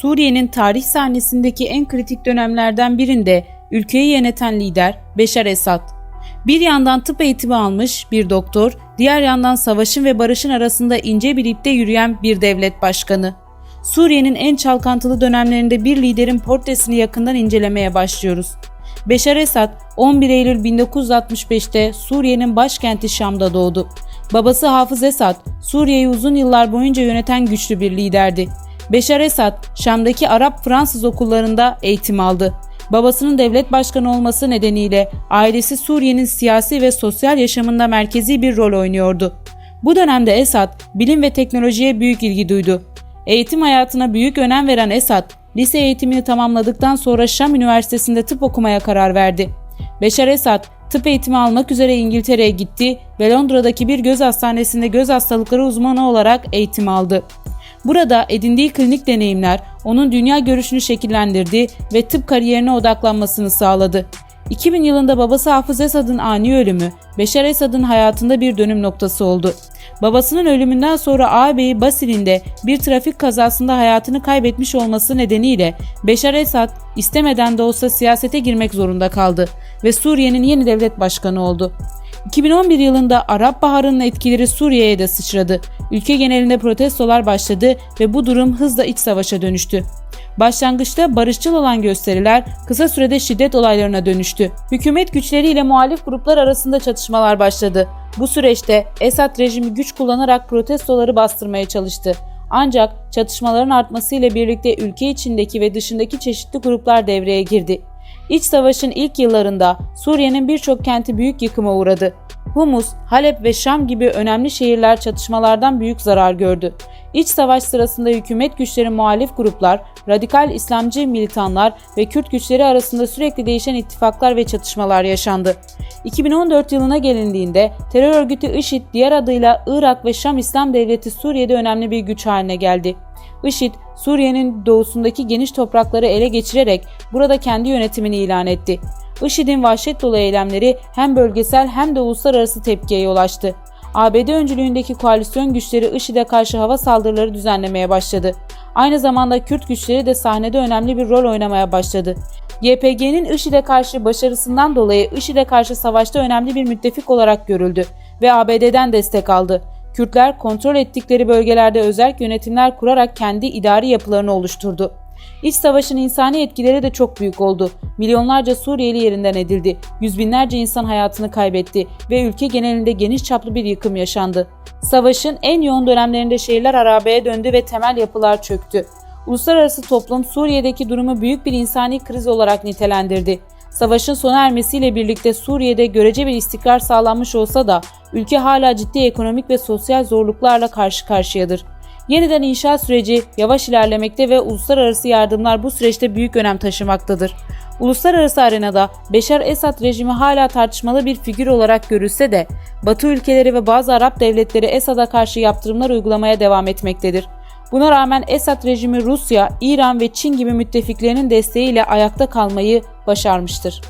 Suriye'nin tarih sahnesindeki en kritik dönemlerden birinde ülkeyi yöneten lider Beşar Esad. Bir yandan tıp eğitimi almış bir doktor, diğer yandan savaşın ve barışın arasında ince bir ipte yürüyen bir devlet başkanı. Suriye'nin en çalkantılı dönemlerinde bir liderin portresini yakından incelemeye başlıyoruz. Beşar Esad 11 Eylül 1965'te Suriye'nin başkenti Şam'da doğdu. Babası Hafız Esad, Suriye'yi uzun yıllar boyunca yöneten güçlü bir liderdi. Beşar Esad, Şam'daki Arap-Fransız okullarında eğitim aldı. Babasının devlet başkanı olması nedeniyle ailesi Suriye'nin siyasi ve sosyal yaşamında merkezi bir rol oynuyordu. Bu dönemde Esad, bilim ve teknolojiye büyük ilgi duydu. Eğitim hayatına büyük önem veren Esad, lise eğitimini tamamladıktan sonra Şam Üniversitesi'nde tıp okumaya karar verdi. Beşar Esad, tıp eğitimi almak üzere İngiltere'ye gitti ve Londra'daki bir göz hastanesinde göz hastalıkları uzmanı olarak eğitim aldı. Burada edindiği klinik deneyimler onun dünya görüşünü şekillendirdi ve tıp kariyerine odaklanmasını sağladı. 2000 yılında babası Hafız Esad'ın ani ölümü, Beşar Esad'ın hayatında bir dönüm noktası oldu. Babasının ölümünden sonra ağabeyi Basil'in de bir trafik kazasında hayatını kaybetmiş olması nedeniyle Beşar Esad istemeden de olsa siyasete girmek zorunda kaldı ve Suriye'nin yeni devlet başkanı oldu. 2011 yılında Arap Baharı'nın etkileri Suriye'ye de sıçradı. Ülke genelinde protestolar başladı ve bu durum hızla iç savaşa dönüştü. Başlangıçta barışçıl olan gösteriler kısa sürede şiddet olaylarına dönüştü. Hükümet güçleriyle muhalif gruplar arasında çatışmalar başladı. Bu süreçte Esad rejimi güç kullanarak protestoları bastırmaya çalıştı. Ancak çatışmaların artmasıyla birlikte ülke içindeki ve dışındaki çeşitli gruplar devreye girdi. İç savaşın ilk yıllarında Suriye'nin birçok kenti büyük yıkıma uğradı. Humus, Halep ve Şam gibi önemli şehirler çatışmalardan büyük zarar gördü. İç savaş sırasında hükümet güçleri muhalif gruplar, radikal İslamcı militanlar ve Kürt güçleri arasında sürekli değişen ittifaklar ve çatışmalar yaşandı. 2014 yılına gelindiğinde terör örgütü IŞİD diğer adıyla Irak ve Şam İslam Devleti Suriye'de önemli bir güç haline geldi. IŞİD, Suriye'nin doğusundaki geniş toprakları ele geçirerek burada kendi yönetimini ilan etti. IŞİD'in vahşet dolu eylemleri hem bölgesel hem de uluslararası tepkiye yol açtı. ABD öncülüğündeki koalisyon güçleri IŞİD'e karşı hava saldırıları düzenlemeye başladı. Aynı zamanda Kürt güçleri de sahnede önemli bir rol oynamaya başladı. YPG'nin IŞİD'e karşı başarısından dolayı IŞİD'e karşı savaşta önemli bir müttefik olarak görüldü ve ABD'den destek aldı. Kürtler kontrol ettikleri bölgelerde özel yönetimler kurarak kendi idari yapılarını oluşturdu. İç savaşın insani etkileri de çok büyük oldu. Milyonlarca Suriyeli yerinden edildi. Yüz binlerce insan hayatını kaybetti ve ülke genelinde geniş çaplı bir yıkım yaşandı. Savaşın en yoğun dönemlerinde şehirler harabeye döndü ve temel yapılar çöktü. Uluslararası toplum Suriye'deki durumu büyük bir insani kriz olarak nitelendirdi. Savaşın sona ermesiyle birlikte Suriye'de görece bir istikrar sağlanmış olsa da ülke hala ciddi ekonomik ve sosyal zorluklarla karşı karşıyadır. Yeniden inşaat süreci yavaş ilerlemekte ve uluslararası yardımlar bu süreçte büyük önem taşımaktadır. Uluslararası arenada Beşar Esad rejimi hala tartışmalı bir figür olarak görülse de Batı ülkeleri ve bazı Arap devletleri Esad'a karşı yaptırımlar uygulamaya devam etmektedir. Buna rağmen Esad rejimi Rusya, İran ve Çin gibi müttefiklerinin desteğiyle ayakta kalmayı başarmıştır.